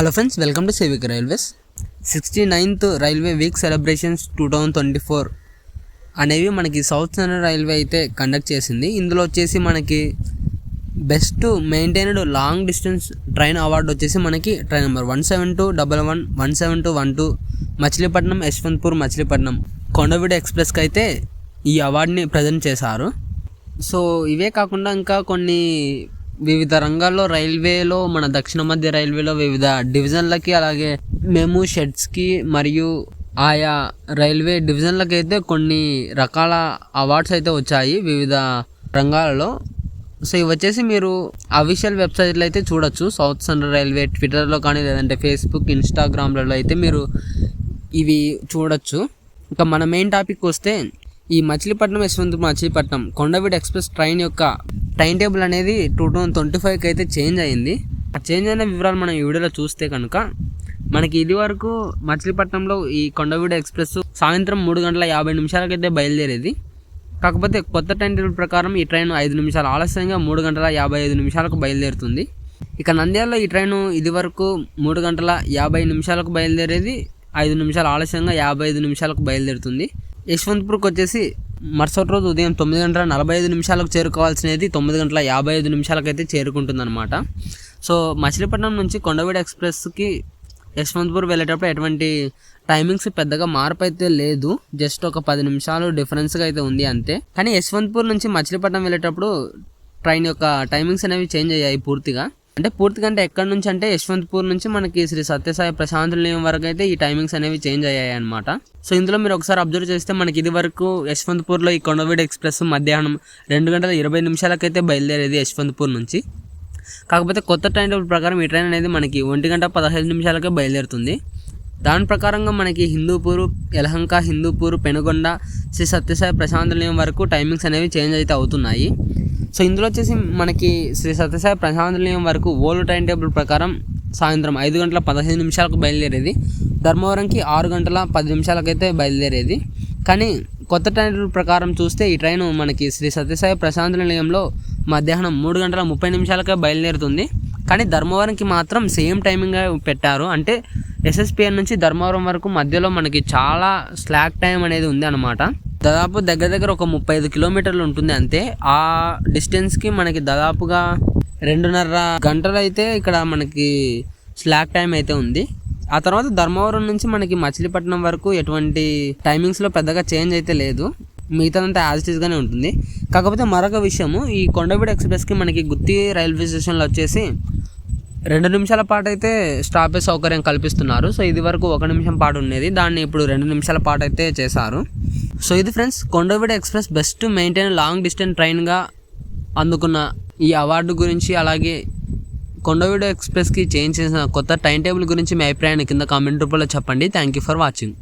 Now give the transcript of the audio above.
Hello friends welcome to సేవిక్ railways sixty ninth railway week celebrations two thousand twenty four అనేవి మనకి south central railway అయితే conduct చేసింది. ఇందులో వచ్చేసి మనకి best maintained long distance train award వచ్చేసి మనకి train number one seven two double one one seven two one two Machilipatnam Yesvantpur Machilipatnam Kondaveedu ఎక్స్ప్రెస్కి అయితే ఈ అవార్డుని ప్రజెంట్ చేశారు. సో ఇవే కాకుండా ఇంకా కొన్ని వివిధ రంగాల్లో రైల్వేలో మన దక్షిణ మధ్య రైల్వేలో వివిధ డివిజన్లకి అలాగే మేము షెడ్స్కి మరియు ఆయా రైల్వే డివిజన్లకి అయితే కొన్ని రకాల అవార్డ్స్ అయితే వచ్చాయి వివిధ రంగాలలో. సో ఇవి వచ్చేసి మీరు అఫీషియల్ వెబ్సైట్లో అయితే చూడొచ్చు. సౌత్ సెంట్రల్ రైల్వే ట్విట్టర్లో కానీ లేదంటే ఫేస్బుక్ ఇన్స్టాగ్రామ్లలో అయితే మీరు ఇవి చూడొచ్చు. ఇంకా మన మెయిన్ టాపిక్ వస్తే ఈ మచిలీపట్నం యశ్వంత్ మచిలీపట్నం కొండవీడు ఎక్స్ప్రెస్ ట్రైన్ యొక్క టైం టేబుల్ అనేది టూ థౌజండ్ ట్వంటీ ఫైవ్కి అయితే చేంజ్ అయింది. ఆ చేంజ్ అయిన వివరాలు మనం ఈ వీడియోలో చూస్తే కనుక మనకి ఇది వరకు మచిలీపట్నంలో ఈ కొండవీడు ఎక్స్ప్రెస్ సాయంత్రం మూడు గంటల యాభై నిమిషాలకైతే బయలుదేరేది. కాకపోతే కొత్త టైం టేబుల్ ప్రకారం ఈ ట్రైన్ ఐదు నిమిషాలు ఆలస్యంగా మూడు గంటల యాభై ఐదు నిమిషాలకు బయలుదేరుతుంది. ఇక నంద్యాలలో ఈ ట్రైను ఇది వరకు మూడు గంటల యాభై నిమిషాలకు బయలుదేరేది ఐదు నిమిషాలు ఆలస్యంగా యాభై ఐదు నిమిషాలకు బయలుదేరుతుంది. యశ్వంత్పూర్కి వచ్చేసి మరుసటి రోజు ఉదయం తొమ్మిది గంటల నలభై ఐదు నిమిషాలకు చేరుకోవాల్సినది తొమ్మిది గంటల యాభై ఐదు నిమిషాలకైతే చేరుకుంటుంది అనమాట సో మచిలీపట్నం నుంచి కొండవీడు ఎక్స్ప్రెస్కి యశ్వంత్పూర్ వెళ్ళేటప్పుడు ఎటువంటి టైమింగ్స్ పెద్దగా మార్పు అయితే లేదు. జస్ట్ ఒక పది నిమిషాలు డిఫరెన్స్గా అయితే ఉంది అంతే. కానీ యశ్వంత్పూర్ నుంచి మచిలీపట్నం వెళ్ళేటప్పుడు ట్రైన్ యొక్క టైమింగ్స్ అనేవి చేంజ్ అయ్యాయి పూర్తిగా. అంటే పూర్తిగా అంటే ఎక్కడి నుంచి అంటే యశ్వంత్పూర్ నుంచి మనకి శ్రీ సత్యసాయి ప్రశాంత్ నిలయం వరకు అయితే ఈ టైమింగ్స్ అనేవి చేంజ్ అయ్యాయి అనమాట సో ఇందులో మీరు ఒకసారి అబ్జర్వ్ చేస్తే మనకి ఇది వరకు యశ్వంత్పూర్లో ఈ కొండవీడ్ ఎక్స్ప్రెస్ మధ్యాహ్నం రెండు గంటల ఇరవై నిమిషాలకైతే బయలుదేరేది యశ్వంత్పూర్ నుంచి. కాకపోతే కొత్త టైం టేబుల్ ప్రకారం ఈ ట్రైన్ అనేది మనకి ఒంటి గంట పదహైదు నిమిషాలకే బయలుదేరుతుంది. దాని ప్రకారంగా మనకి హిందూపూరు యలహంక హిందూపూరు పెనుగొండ శ్రీ సత్యసాయి ప్రశాంత్ నిలయం వరకు టైమింగ్స్ అనేవి చేంజ్ అయితే అవుతున్నాయి. సో ఇందులో వచ్చేసి మనకి శ్రీ సత్యసాయి ప్రశాంత నిలయం వరకు ఓల్డ్ టైం టేబుల్ ప్రకారం సాయంత్రం ఐదు గంటల పదహైదు నిమిషాలకు బయలుదేరేది. ధర్మవరంకి ఆరు గంటల పది నిమిషాలకైతే బయలుదేరేది. కానీ కొత్త టైం టేబుల్ ప్రకారం చూస్తే ఈ ట్రైన్ మనకి శ్రీ సత్యసాయి ప్రశాంత నిలయంలో మధ్యాహ్నం మూడు గంటల ముప్పై నిమిషాలకే బయలుదేరుతుంది. కానీ ధర్మవరంకి మాత్రం సేమ్ టైమింగ్ పెట్టారు. అంటే ఎస్ఎస్పిఎన్ నుంచి ధర్మవరం వరకు మధ్యలో మనకి చాలా స్లాక్ టైం అనేది ఉంది అనమాట దాదాపు దగ్గర దగ్గర ఒక ముప్పై ఐదు కిలోమీటర్లు ఉంటుంది అంతే. ఆ డిస్టెన్స్కి మనకి దాదాపుగా రెండున్నర గంటలు అయితే ఇక్కడ మనకి స్లాక్ టైం అయితే ఉంది. ఆ తర్వాత ధర్మవరం నుంచి మనకి మచిలీపట్నం వరకు ఎటువంటి టైమింగ్స్లో పెద్దగా చేంజ్ అయితే లేదు. మిగతాదంతా యాజ్ ఇట్ ఉంటుంది. కాకపోతే మరొక విషయము ఈ కొండవీడు ఎక్స్ప్రెస్కి మనకి గుత్తి రైల్వే స్టేషన్లో వచ్చేసి రెండు నిమిషాల పాటు అయితే స్టాపేజ్ సౌకర్యం కల్పిస్తున్నారు. సో ఇది వరకు ఒక నిమిషం పాటు ఉండేది. దాన్ని ఇప్పుడు రెండు నిమిషాల పాటు అయితే చేశారు. సో ఇది friends Kondaveedu express best maintain long distance ట్రైన్గా అందుకున్న ఈ అవార్డు గురించి అలాగే కొండవీడ ఎక్స్ప్రెస్కి చేంజ్ చేసిన కొత్త టైం టేబుల్ గురించి మీ అభిప్రాయాన్ని కింద కామెంట్ రూపంలో చెప్పండి. Thank you for watching